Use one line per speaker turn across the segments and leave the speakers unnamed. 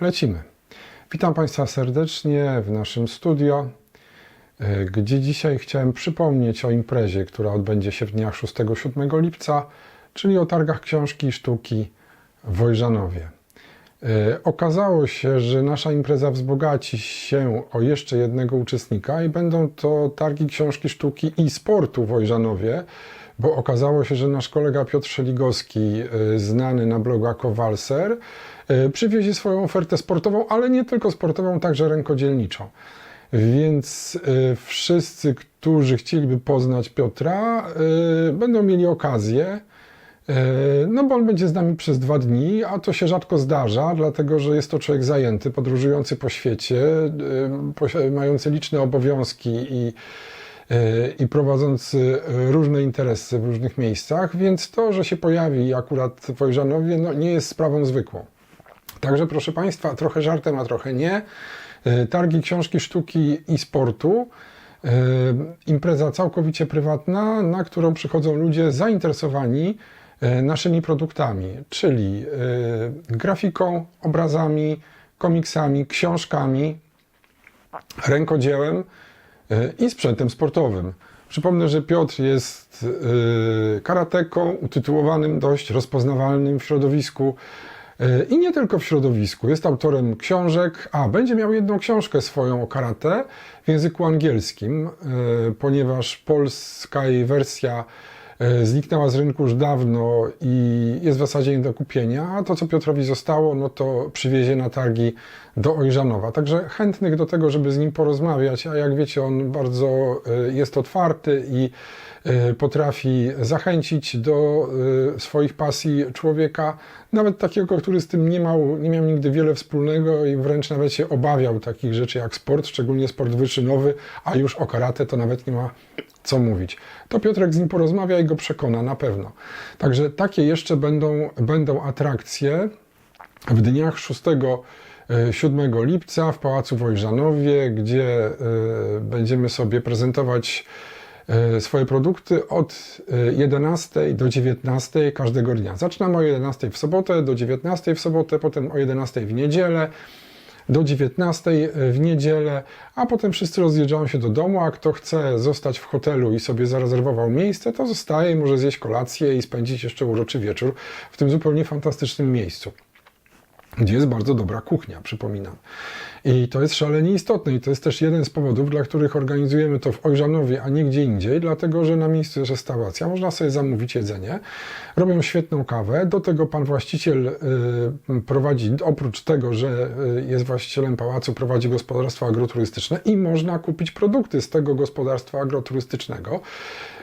lecimy. Witam Państwa serdecznie w naszym studio, e, gdzie dzisiaj chciałem przypomnieć o imprezie, która odbędzie się w dniach 6-7 lipca, czyli o targach książki i sztuki w Wojżanowie. E, Okazało się, że nasza impreza wzbogaci się o jeszcze jednego uczestnika i będą to targi książki, sztuki i sportu w Wojżanowie, bo okazało się, że nasz kolega Piotr Szeligowski, e, znany na blogu jako Walser, e, przywiezie swoją ofertę sportową, ale nie tylko sportową, także rękodzielniczą. Więc e, wszyscy, którzy chcieliby poznać Piotra, będą mieli okazję. No, bo on będzie z nami przez dwa dni, a to się rzadko zdarza, dlatego że jest to człowiek zajęty, podróżujący po świecie, mający liczne obowiązki i, i prowadzący różne interesy w różnych miejscach, więc to, że się pojawi akurat w Wojżanowie, no, nie jest sprawą zwykłą. Także proszę Państwa, trochę żartem, a trochę nie. E, Targi książki, sztuki i sportu. E, Impreza całkowicie prywatna, na którą przychodzą ludzie zainteresowani e, naszymi produktami, czyli e, grafiką, obrazami, komiksami, książkami, rękodziełem e, i sprzętem sportowym. Przypomnę, że Piotr jest e, karateką, utytułowanym dość rozpoznawalnym w środowisku e, i nie tylko w środowisku. Jest autorem książek, a będzie miał jedną książkę swoją o karate w języku angielskim, e, ponieważ polska jej wersja e, zniknęła z rynku już dawno i jest w zasadzie nie do kupienia, a to, co Piotrowi zostało, no to przywiezie na targi do Ojżanowa. Także chętnych do tego, żeby z nim porozmawiać, a jak wiecie, on bardzo e, jest otwarty i e, potrafi zachęcić do e, swoich pasji człowieka, nawet takiego, który z tym nie miał, nie miał nigdy wiele wspólnego i wręcz nawet się obawiał takich rzeczy jak sport, szczególnie sport wyczynowy, a już o karate to nawet nie ma co mówić. To Piotrek z nim porozmawia i go przekona na pewno. Także takie jeszcze będą, będą atrakcje w dniach 6 7 lipca w Pałacu Wojżanowie, gdzie e, będziemy sobie prezentować e, swoje produkty od e, 11 do 19 każdego dnia. Zaczynamy o 11 w sobotę, do 19 w sobotę, potem o 11 w niedzielę, do 19 w niedzielę, a potem wszyscy rozjeżdżają się do domu, a kto chce zostać w hotelu i sobie zarezerwował miejsce, to zostaje i może zjeść kolację i spędzić jeszcze uroczy wieczór w tym zupełnie fantastycznym miejscu gdzie jest bardzo dobra kuchnia, przypominam. I to jest szalenie istotne i to jest też jeden z powodów, dla których organizujemy to w Ojżanowie, a nie gdzie indziej, dlatego że na miejscu jest restauracja, można sobie zamówić jedzenie, robią świetną kawę, do tego pan właściciel y, prowadzi, oprócz tego, że y, jest właścicielem pałacu, prowadzi gospodarstwo agroturystyczne i można kupić produkty z tego gospodarstwa agroturystycznego.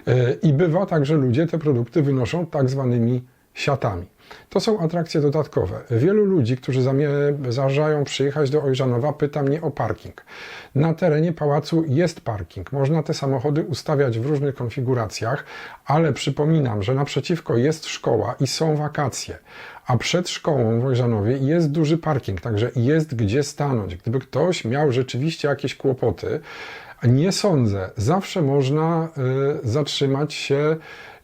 Y, i bywa tak, że ludzie te produkty wynoszą tak zwanymi siatami. To są atrakcje dodatkowe. Wielu ludzi, którzy zamie- zamierzają przyjechać do Ojżanowa, pyta mnie o parking. Na terenie pałacu jest parking. Można te samochody ustawiać w różnych konfiguracjach, ale przypominam, że naprzeciwko jest szkoła i są wakacje. A przed szkołą w Ojżanowie jest duży parking, także jest gdzie stanąć. Gdyby ktoś miał rzeczywiście jakieś kłopoty, nie sądzę. Zawsze można y, zatrzymać się,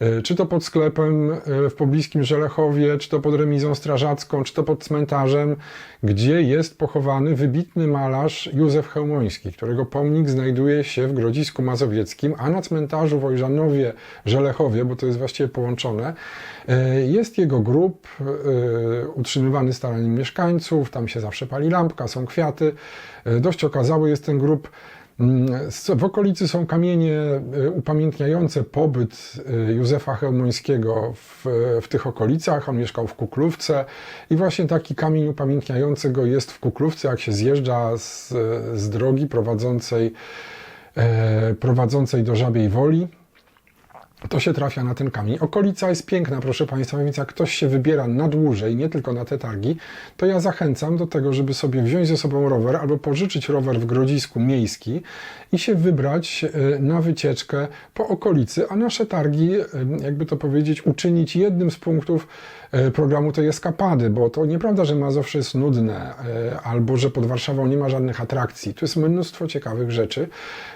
y, czy to pod sklepem y, w pobliskim Żelechowie, czy to pod remizą strażacką, czy to pod cmentarzem, gdzie jest pochowany wybitny malarz Józef Chełmoński, którego pomnik znajduje się w Grodzisku Mazowieckim, a na cmentarzu w Ojżanowie, Żelechowie, bo to jest właściwie połączone, jest jego grób utrzymywany staraniem mieszkańców, tam się zawsze pali lampka, są kwiaty. Dość okazały jest ten grób. Mm, W okolicy są kamienie y, upamiętniające pobyt y, Józefa Chełmońskiego w, w tych okolicach. On mieszkał w Kuklówce i właśnie taki kamień upamiętniający go jest w Kuklówce, jak się zjeżdża z, z drogi prowadzącej, e, prowadzącej do Żabiej Woli to się trafia na ten kamień. Okolica jest piękna, proszę Państwa, więc jak ktoś się wybiera na dłużej, nie tylko na te targi, to ja zachęcam do tego, żeby sobie wziąć ze sobą rower albo pożyczyć rower w Grodzisku miejski i się wybrać e, na wycieczkę po okolicy, a nasze targi, e, jakby to powiedzieć, uczynić jednym z punktów e, programu tej eskapady, bo to nieprawda, że Mazowsze jest nudne albo że pod Warszawą nie ma żadnych atrakcji. Tu jest mnóstwo ciekawych rzeczy,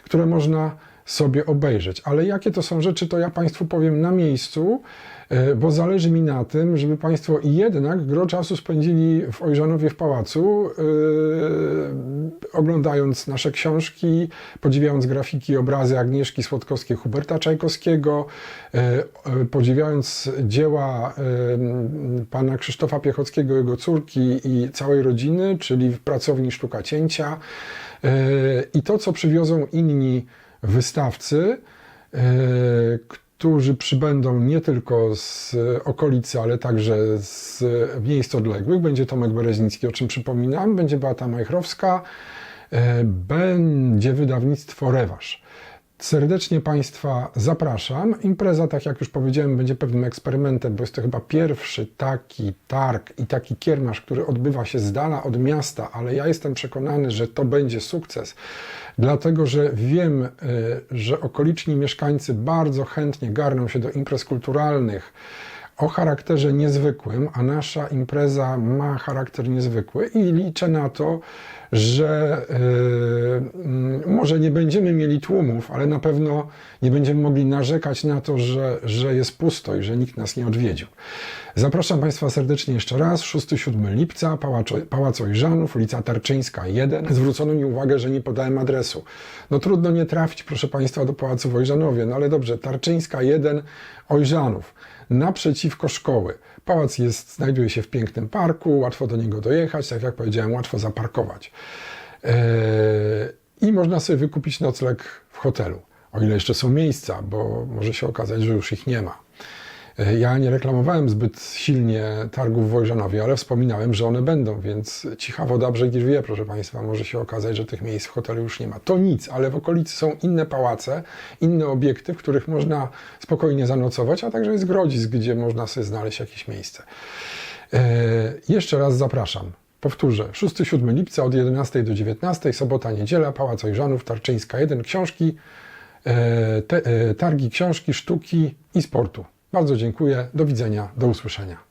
które można sobie obejrzeć. Ale jakie to są rzeczy, to ja Państwu powiem na miejscu, e, bo zależy mi na tym, żeby Państwo jednak gro czasu spędzili w Ojżanowie w pałacu, e, oglądając nasze książki, podziwiając grafiki, obrazy Agnieszki Słodkowskiej, Huberta Czajkowskiego, e, podziwiając dzieła e, pana Krzysztofa Piechockiego, jego córki i całej rodziny, czyli w pracowni Sztuka Cięcia. I to, co przywiozą inni wystawcy, e, którzy przybędą nie tylko z okolicy, ale także z miejsc odległych. Będzie Tomek Bereznicki, o czym przypominam, będzie Beata Majchrowska, e, będzie wydawnictwo Reważ. Serdecznie Państwa zapraszam. Impreza, tak jak już powiedziałem, będzie pewnym eksperymentem, bo jest to chyba pierwszy taki targ i taki kiermasz, który odbywa się z dala od miasta, ale ja jestem przekonany, że to będzie sukces, dlatego że wiem, y, że okoliczni mieszkańcy bardzo chętnie garną się do imprez kulturalnych o charakterze niezwykłym, a nasza impreza ma charakter niezwykły i liczę na to, że yy, może nie będziemy mieli tłumów, ale na pewno nie będziemy mogli narzekać na to, że, że jest pusto i że nikt nas nie odwiedził. Zapraszam Państwa serdecznie jeszcze raz. 6-7 lipca, Pałac, Pałac Ojżanów, ulica Tarczyńska 1. Zwrócono mi uwagę, że nie podałem adresu. No trudno nie trafić, proszę Państwa, do Pałacu w Ojżanowie, no ale dobrze, Tarczyńska 1, Ojżanów naprzeciwko szkoły. Pałac jest, znajduje się w pięknym parku, łatwo do niego dojechać, tak jak powiedziałem, łatwo zaparkować. Eee, I można sobie wykupić nocleg w hotelu, o ile jeszcze są miejsca, bo może się okazać, że już ich nie ma. Eee, Ja nie reklamowałem zbyt silnie targów w Wojżanowie, ale wspominałem, że one będą, więc cicha woda brzeg wie, proszę Państwa. Może się okazać, że tych miejsc w hotelu już nie ma. To nic, ale w okolicy są inne pałace, inne obiekty, w których można spokojnie zanocować, a także jest grodzisk, gdzie można sobie znaleźć jakieś miejsce. Eee, jeszcze raz zapraszam. Powtórzę, 6-7 lipca od 11 do 19, sobota, niedziela, Pałac Ojżanów, Tarczyńska 1, książki, e, te, e, targi książki, sztuki i sportu. Bardzo dziękuję, do widzenia, do usłyszenia.